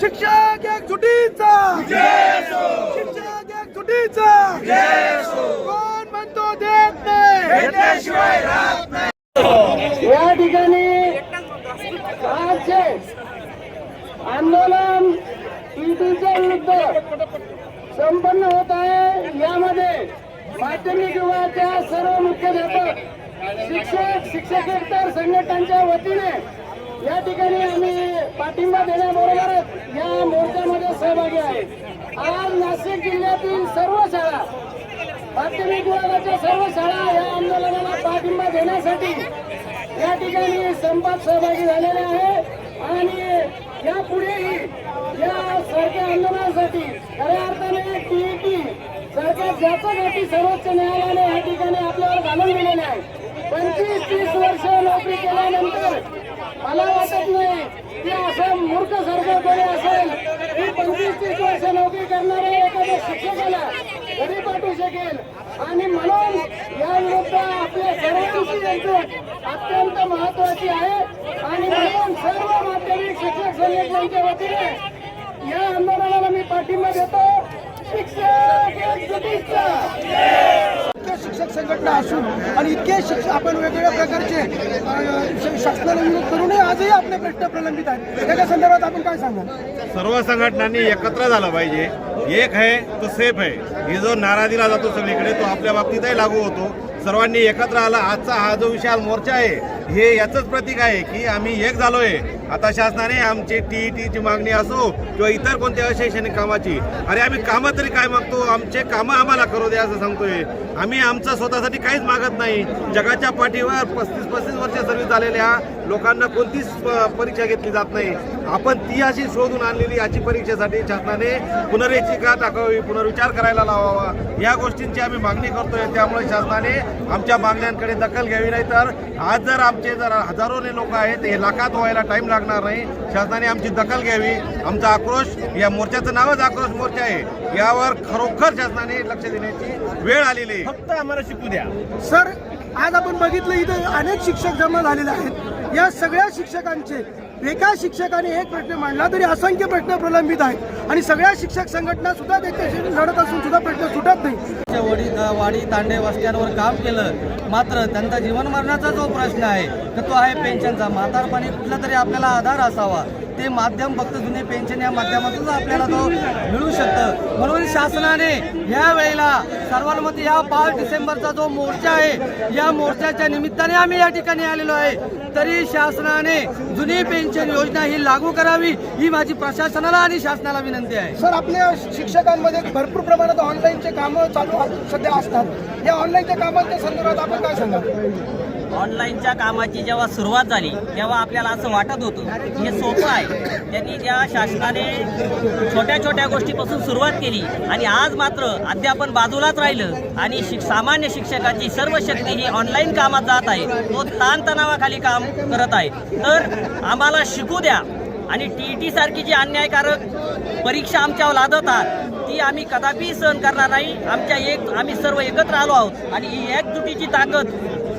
शिक्षक एक सुटीचा शिक्षक एक सुटीचा कोण म्हणतो देत नाही. या ठिकाणी आजचे आंदोलन पीटीच्या विरुद्ध संपन्न होत आहे. यामध्ये माध्यमिक विभागाच्या सर्व मुख्याध्यापक शिक्षक शिक्षकेतर संघटनांच्या वतीने या ठिकाणी आम्ही पाठिंबा देण्याबरोबर सहभागी आहे. आज नाशिक जिल्ह्यातील सर्व शाळा माध्यमिक विभागाच्या सर्व शाळा या आंदोलनाला पाठिंबा देण्यासाठी या ठिकाणी संपात सहभागी झालेले आहे. आणि यापुढेही या सारख्या आंदोलनासाठी खऱ्या अर्थाने टीईटी सारख्या ज्याचं घाटी सर्वोच्च न्यायालयाने या ठिकाणी आपल्याला घालून दिलेले आहे. पंचवीस तीस वर्ष नोकरी केल्यानंतर मला वाटत नाही की असं मूर्ख सरकार कोणी असेल की पंचवीस वर्ष नोकरी करणाऱ्या एखाद्या शिक्षकाला घरी पाठवू शकेल. आणि म्हणून या विरुद्ध आपल्या सर्वांची एकजूट अत्यंत महत्वाची आहे. आणि म्हणून सर्व माध्यमिक शिक्षक संघटनांच्या वतीने या आंदोलनाला मी पाठिंबा देतो. शिक्षक शिक्षक संघटना असून आणि इतके शिक्षक आपण वेगवेगळ्या प्रकारचे शासनाला विरोध करूनही आजही आपले प्रश्न प्रलंबित आहेत. त्याच्या संदर्भात आपण काय सांगाल? सर्व संघटनांनी एकत्र झालं पाहिजे. एक आहे तो सेफ आहे. हे जो नारा दिला जातो सगळीकडे तो आपल्या बाबतीतही लागू होतो. सर्वांनी एकत्र आला. आजचा हा जो विशाल मोर्चा आहे हे याचंच प्रतीक आहे की आम्ही एक झालोय. आता शासनाने आमची टी टीची मागणी असो किंवा इतर कोणत्या अशैक्षणिक कामाची. अरे आम्ही कामं तरी काय मागतो? आमचे कामं आम्हाला करू द्या असं सांगतोय. आम्ही आमचं स्वतःसाठी काहीच मागत नाही. जगाच्या पाठीवर पस्तीस पस्तीस वर्ष सर्व्हिस झालेल्या लोकांना कोणतीच परीक्षा घेतली जात नाही. आपण ती अशी शोधून आणलेली याची परीक्षेसाठी शासनाने पुनरेक्षिका टाकावी पुनर्विचार करायला लावावा. या गोष्टींची आम्ही मागणी करतोय. त्यामुळे शासनाने आमच्या मागण्यांकडे दखल घ्यावी नाही तर आज जर आमचे जर हजारोने लोक आहेत हे लाखात व्हायला टाइम लागणार नाही. शासनाने आमची दखल घ्यावी. आमचा आक्रोश या मोर्चाचं नावच आक्रोश मोर्चा आहे. यावर खरोखर शासनाने लक्ष देण्याची वेळ आलेली आहे. फक्त आम्हाला शिकू द्या. सर आज आपण बघितलं इथं अनेक शिक्षक जमा झालेले आहेत. या सगळ्या शिक्षकांचे एका शिक्षकाने एक प्रश्न मांडला तरी असंख्य प्रश्न प्रलंबित आहेत. आणि सगळ्या शिक्षक संघटना सुद्धा त्याच्याशी लढत असून सुद्धा प्रश्न सुटत नाही. वडी वाडी तांडे वस्त्यांवर काम केलं मात्र त्यांचा जीवन मरणाचा जो प्रश्न आहे तर तो आहे पेन्शनचा. म्हातारपणी कुठला तरी आपल्याला आधार असावा. ते माध्यम फक्त जुने पेन्शन या माध्यमातून आपल्याला तो मिळू शकतं. म्हणून शासनाने या वेळेला सर्वांमध्ये या पाच डिसेंबरचा जो मोर्चा आहे या मोर्चाच्या निमित्ताने आम्ही या ठिकाणी आलेलो आहे. तरी शासनाने जुनी पेन्शन योजना ही लागू करावी ही माझी प्रशासनाला आणि शासनाला विनंती आहे. सर आपल्या शिक्षकांमध्ये भरपूर प्रमाणात ऑनलाईनचे कामं चालू सध्या असतात. या ऑनलाईनच्या कामांच्या संदर्भात आपण काय सांगाल? ऑनलाईनच्या कामाची जेव्हा सुरुवात झाली तेव्हा आपल्याला असं वाटत होतं हे सोपं आहे. त्यांनी ज्या शासनाने छोट्या छोट्या गोष्टीपासून सुरुवात केली आणि आज मात्र अध्यापन बाजूलाच राहिलं आणि शिक सामान्य शिक्षकाची सर्व शक्ती ही ऑनलाईन कामात जात आहे. तो ताणतणावाखाली काम करत आहे. तर आम्हाला शिकू द्या आणि टी टी सारखी जी अन्यायकारक परीक्षा आमच्यावर लादतात ती आम्ही कदापि सहन करणार नाही. आमच्या एक आम्ही सर्व एकत्र आलो आहोत आणि ही एकजुटीची ताकद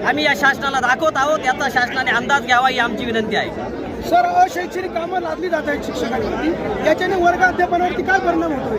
आम्ही या शासनाला दाखवत आहोत याचा शासनाने अंदाज घ्यावा ही आमची विनंती आहे. सर अशैक्षणिक कामं लादली जात आहेत शिक्षकांवरती. याच्याने वर्ग अध्यापनावरती काय परिणाम होतोय?